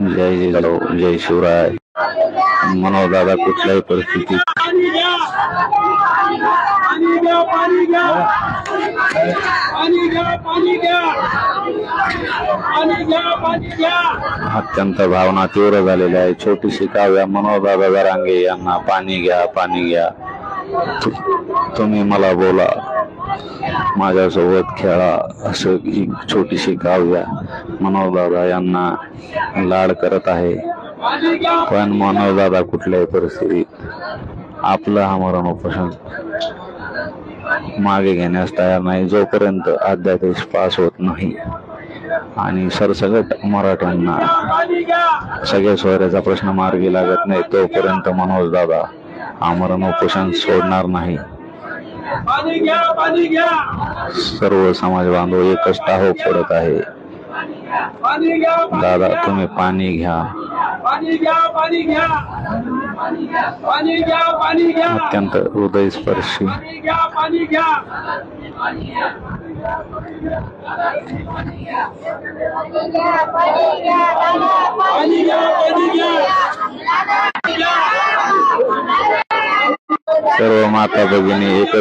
जय जिजाऊ जय शिवराय। मनो दादा कुठल्याही परिस्थिति अत्यंत भावना तीव्र है छोटी सी काव्या मनोजदादा गरांगे यांना पाणी घ्या पाणी घ्या. तुम्ही मला बोला. माझ्यासोबत खेळा असं ही छोटीशी काव्या मनोजदादा यांना लाड करत आहे. पण मनोजदादा कुठल्याही परिस्थितीत आपलं हा मरण उपोषण मागे घेण्यास तयार नाही. जोपर्यंत अध्यादेश पास होत नाही आणि सरसगट मराठ्यांना सगळ्या सोयऱ्याचा प्रश्न मार्गी लागत नाही तोपर्यंत मनोज दादा आमरण उपोषण सोडणार नाही. सर्व समाज बांधव एकच हो पडत आहे. दादा तुम्ही पाणी घ्या. अत्यंत हृदयस्पर्शी. पाणी सर्व माता भगिनी एक